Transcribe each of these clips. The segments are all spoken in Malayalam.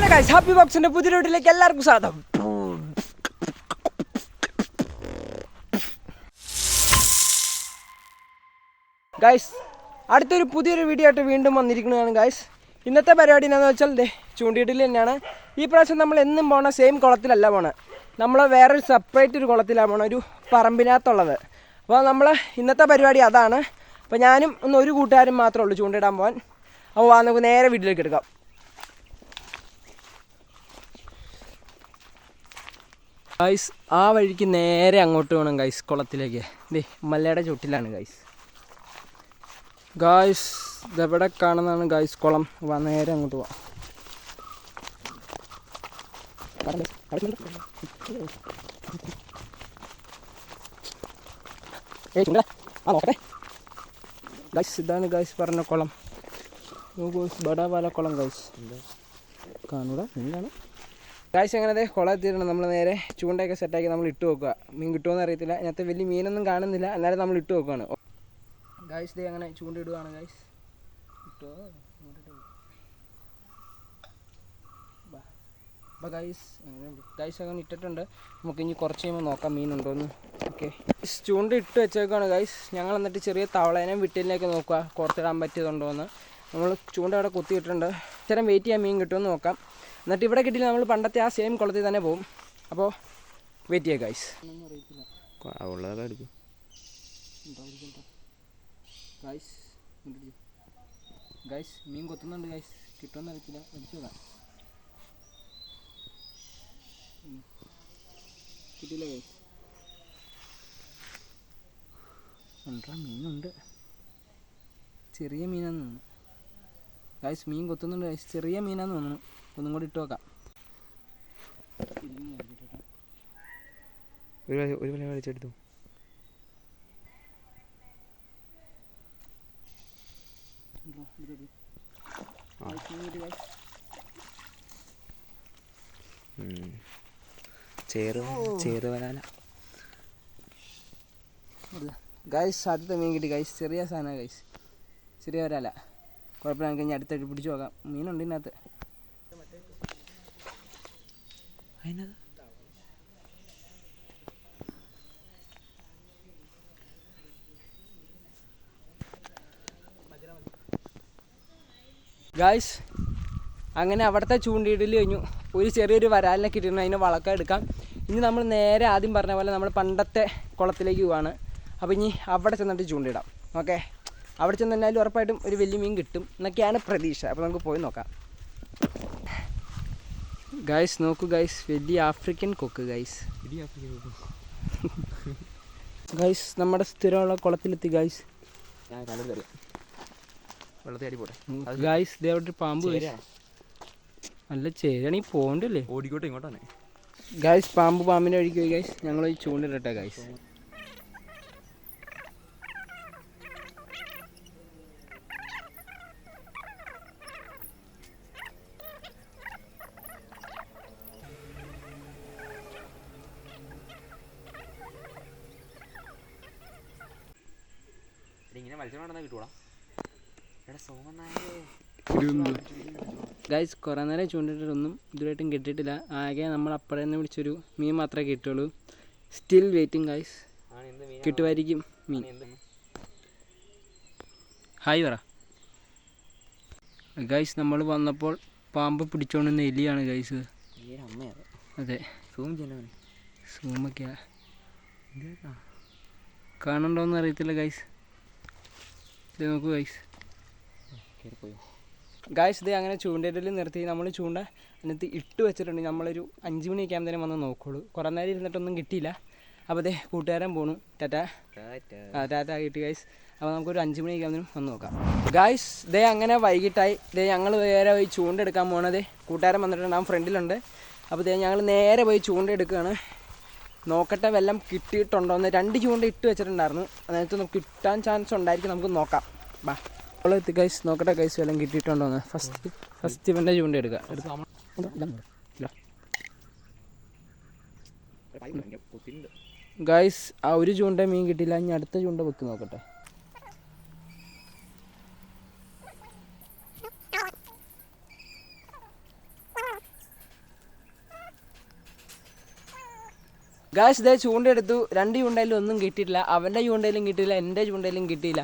ഹലോ ഗൈസ് ഹാപ്പി ബോക്സിന്റെ പുതിയ വീട്ടിലേക്ക് എല്ലാവർക്കും സ്വാഗതം. ഗൈസ് അടുത്തൊരു പുതിയൊരു വീഡിയോ ആയിട്ട് വീണ്ടും വന്നിരിക്കുന്നതാണ് ഗൈസ് ഇന്നത്തെ പരിപാടി എന്താണെന്ന് വെച്ചാൽ ദേ ചൂണ്ടിയിട്ടിൽ തന്നെയാണ്. ഈ പ്രാവശ്യം നമ്മൾ എന്നും പോണ സെയിം കുളത്തിലല്ല പോണേ. നമ്മൾ വേറൊരു സെപ്പറേറ്റ് ഒരു കുളത്തിലാണ് പോണത് ഒരു പറമ്പിനകത്തുള്ളത്. അപ്പോൾ നമ്മൾ ഇന്നത്തെ പരിപാടി അതാണ്. അപ്പോൾ ഞാനും ഒന്ന് ഒരു കൂട്ടുകാരും മാത്രമേ ഉള്ളൂ ചൂണ്ടിടാൻ പോകാൻ അപ്പോൾ നമുക്ക് നേരെ വീട്ടിലേക്ക് എടുക്കാം. ഗൈസ് ആ വഴിക്ക് നേരെ അങ്ങോട്ട് വേണം ഗൈസ് കുളത്തിലേക്ക്. ദേ മലയുടെ ചുട്ടിലാണ് ഗൈസ് ഗായ്സ് ഇതെവിടെ കാണുന്നതാണ് ഗായ്സ് കുളം? വാ നേരെ അങ്ങോട്ട് പോവാം. ഇതാണ് ഗൈസ് പറഞ്ഞ കുളം. പാല കുളം ഗൈസ് കാണൂടാ എന്താണ് ഗായ്സ് എങ്ങനെ കുളം എത്തിയിട്ടുണ്ട്. നമ്മൾ നേരെ ചൂണ്ടയൊക്കെ സെറ്റാക്കി നമ്മൾ ഇട്ട് വെക്കുക. മീൻ കിട്ടുമെന്ന് അറിയത്തില്ല. അതിനകത്ത് വലിയ മീനൊന്നും കാണുന്നില്ല. എന്നാലും നമ്മൾ ഇട്ട് വെക്കുകയാണ് ഗായ്സ് ദേ അങ്ങനെ ചൂണ്ട ഇടുകയാണ് ഗായ്സ് അപ്പോൾ ഗൈസ് അങ്ങനെ ഗൈസ് അങ്ങനെ ഇട്ടിട്ടുണ്ട്. നമുക്ക് ഇനി കുറച്ച് കഴിയുമ്പോൾ നോക്കാം മീനുണ്ടോയെന്ന് ഓക്കെ ചൂണ്ട ഇട്ട് വെച്ചേക്കാണ് ഗൈസ് ഞങ്ങൾ എന്നിട്ട് ചെറിയ തവളേനെ വിട്ടിലേക്ക് നോക്കുക. കുറച്ചിടാൻ പറ്റിയതുണ്ടോ എന്ന് നമ്മൾ ചൂണ്ട അവിടെ കുത്തിയിട്ടുണ്ട്. ഇത്തരം വെയിറ്റ് ചെയ്യാൻ മീൻ കിട്ടുമെന്ന് നോക്കാം. എന്നിട്ട് ഇവിടെ കിട്ടിയില്ല നമ്മൾ പണ്ടത്തെ ആ സെയിം കുളത്തിൽ തന്നെ പോകും അപ്പോൾ വെയിറ്റ് ചെയ്യാം ഗൈസ് ഉള്ളതൊക്കെ എടുക്കും ഗൈസ് ഗൈസ് മീൻ കൊത്തുന്നുണ്ട് ഗൈസ് കിട്ടുമെന്ന് അറിയത്തില്ല. അടിച്ചു നോക്കാം. കിട്ടിയില്ല ഗൈസ് ഉണ്ടാ മീനുണ്ട്. ചെറിയ മീനാന്ന് തോന്നുന്നു. ഗൈസ് മീൻ കൊത്തുന്നുണ്ട്. ഗൈസ് ചെറിയ മീനാന്ന് തോന്നുന്നു. ഒന്നും കൂടി ഇട്ട് നോക്കാം ഒരു വല- ഒരു വല വലിച്ചെടുത്തു. ചേറ് ചേറ് വരാല ഗൈസ് ആദ്യത്തെ മീൻ കിട്ടി. ഗൈസ് ചെറിയ സാധനമാണ് ഗൈസ് ചെറിയ വരാല. കുഴപ്പമില്ല നമുക്ക് ഇനി അടുത്തായിട്ട് പിടിച്ചു നോക്കാം. മീനുണ്ട് ഇതിനകത്ത്. ഗായ്സ് അങ്ങനെ അവിടുത്തെ ചൂണ്ടിയിടൽ കഴിഞ്ഞു. ഒരു ചെറിയൊരു വരാലിനെ കിട്ടിയിരുന്നു അതിനെ വളക്കം എടുക്കാം. ഇനി നമ്മൾ നേരെ ആദ്യം പറഞ്ഞ പോലെ നമ്മൾ പണ്ടത്തെ കുളത്തിലേക്ക് പോവാണ്. അപ്പോൾ ഇനി അവിടെ ചെന്നിട്ട് ചൂണ്ടിടാം. ഓക്കെ അവിടെ ചെന്ന് എന്നാലും ഉറപ്പായിട്ടും ഒരു വലിയ മീൻ കിട്ടും എന്നൊക്കെയാണ് പ്രതീക്ഷ. അപ്പോൾ നമുക്ക് പോയി നോക്കാം. ഗൈസ് നോക്കൂ ഗൈസ് വലിയ ആഫ്രിക്കൻ കൊക്ക് ഗൈസ് ഗൈസ് നമ്മുടെ സ്ഥിരമുള്ള കുളത്തിലെത്തി ഗൈസ് ഗൈസ് ഇതേ അവിടെ പാമ്പ്. നല്ല ചേരണി പോണ്ടല്ലേ ഓടിക്കോട്ടെ ഇങ്ങോട്ടാണ്. ഗൈസ് പാമ്പ് പാമ്പിന്റെ വഴിക്ക് പോയി ഗൈസ് ഞങ്ങൾ ഈ ചൂണ്ടിട്ടെ ഗൈസ് ഇങ്ങനെ മത്സരം നടന്നാൽ കിട്ടൂടാ. എടാ സോമനായേ ഗൈസ് കുറേ നേരം ചൂണ്ടിട്ടൊന്നും ഇതുവായിട്ടും കിട്ടിയിട്ടില്ല. ആകെ നമ്മൾ അപ്പഴേ നിന്ന് പിടിച്ചൊരു മീൻ മാത്രമേ കിട്ടുള്ളൂ. സ്റ്റിൽ വെയിറ്റിംഗ് ഗൈസ് കിട്ടുമായിരിക്കും മീൻ ഹായ് പറ. ഗൈസ് നമ്മൾ വന്നപ്പോൾ പാമ്പ് പിടിച്ചോണ്ടുന്ന എലിയാണ് ഗൈസ് അതെ. സൂം സൂമൊക്കെയാ. കാണണ്ടോന്ന് അറിയത്തില്ല ഗൈസ് ഇത് നോക്കൂ ഗൈസ് ഗായ്സ് ഇത് അങ്ങനെ ചൂണ്ടയിടൽ നിർത്തി. നമ്മൾ ചൂണ്ട അതിനകത്ത് ഇട്ട് വെച്ചിട്ടുണ്ട്. നമ്മളൊരു അഞ്ച് മണിയൊക്കെ ആകുമ്പോൾ വന്ന് നോക്കുള്ളൂ. കുറേ നേരം ഇരുന്നിട്ടൊന്നും കിട്ടിയില്ല. അപ്പോൾ അതെ കൂട്ടുകാരൻ പോണു. ടാറ്റ. ആ ടാറ്റ കിട്ടി ഗായ്സ് അപ്പോൾ നമുക്കൊരു അഞ്ച് മണിയൊക്കെ ആകുമ്പോൾ വന്ന് നോക്കാം. ഗായ്സ് ദേ അങ്ങനെ വൈകിട്ടായി. ദേ ഞങ്ങൾ നേരെ പോയി ചൂണ്ടെടുക്കാൻ പോകണതേ കൂട്ടുകാരൻ വന്നിട്ടുണ്ട്. ആ ഫ്രണ്ടിലുണ്ട്. അപ്പോൾ ദേ ഞങ്ങൾ നേരെ പോയി ചൂണ്ടെടുക്കുകയാണ് നോക്കട്ടെ വല്ലതും കിട്ടിയിട്ടുണ്ടോ എന്ന് രണ്ട് ചൂണ്ട ഇട്ട് വെച്ചിട്ടുണ്ടായിരുന്നു. അതിനകത്ത് നമുക്ക് കിട്ടാൻ ചാൻസ് ഉണ്ടായിരിക്കും നമുക്ക് നോക്കാം. ബാ. എത്തി ഗൈസ് നോക്കട്ടെ ഗൈസ് വല്ലതും കിട്ടിയിട്ടുണ്ടോ എന്ന് ഫസ്റ്റ് ഫസ്റ്റ് ഇവന്റെ ചൂണ്ട എടുക്കുക. ഗൈസ് ആ ഒരു ചൂണ്ട മീൻ കിട്ടിയില്ല ഇനി അടുത്ത ചൂണ്ട വെക്ക് നോക്കട്ടെ. ഗായ്സ് ഇതേ ചൂണ്ടെടുത്തു രണ്ട് ചൂണ്ടയിലും ഒന്നും കിട്ടിയിട്ടില്ല. അവന്റെ ചൂണ്ടയിലും കിട്ടിയില്ല എന്റെ ചൂണ്ടയിലും കിട്ടിയില്ല.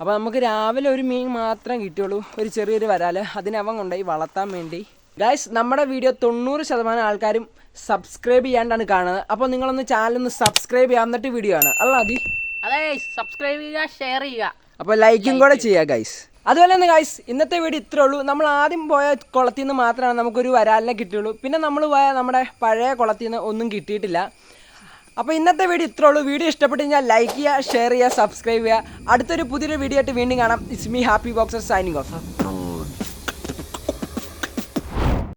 അപ്പോൾ നമുക്ക് രാവിലെ ഒരു മീൻ മാത്രം കിട്ടിയുള്ളൂ. ഒരു ചെറിയൊരു വരാൽ അതിനവൻ കൊണ്ടുപോയി വളർത്താൻ വേണ്ടി. ഗായ്സ് നമ്മുടെ വീഡിയോ തൊണ്ണൂറ് ശതമാനം ആൾക്കാരും സബ്സ്ക്രൈബ് ചെയ്യാണ്ടാണ് കാണുന്നത്. അപ്പോൾ നിങ്ങളൊന്ന് ചാനലൊന്ന് ഒന്ന് സബ്സ്ക്രൈബ് ചെയ്യാൻ എന്നിട്ട് വീഡിയോ ആണ് അല്ല അതി അതെ സബ്സ്ക്രൈബ് ചെയ്യുക ഷെയർ ചെയ്യുക. അപ്പോൾ ലൈക്കും കൂടെ ചെയ്യുക ഗൈസ് അതുപോലെ തന്നെ ഗൈസ് ഇന്നത്തെ വീഡിയോ ഇത്രേ ഉള്ളൂ. നമ്മൾ ആദ്യം പോയ കുളത്തിൽ നിന്ന് മാത്രമാണ് നമുക്കൊരു വരാലിനെ കിട്ടിയുള്ളൂ. പിന്നെ നമ്മൾ പോയ നമ്മുടെ പഴയ കുളത്തിൽ നിന്ന് ഒന്നും കിട്ടിയിട്ടില്ല. അപ്പോൾ ഇന്നത്തെ വീഡിയോ ഇത്രേ ഉള്ളൂ. വീഡിയോ ഇഷ്ടപ്പെട്ട് കഴിഞ്ഞാൽ ലൈക്ക് ചെയ്യുക ഷെയർ ചെയ്യുക സബ്സ്ക്രൈബ് ചെയ്യുക. അടുത്തൊരു പുതിയൊരു വീഡിയോ ആയിട്ട് വീണ്ടും കാണാം. It's me happy boxer signing off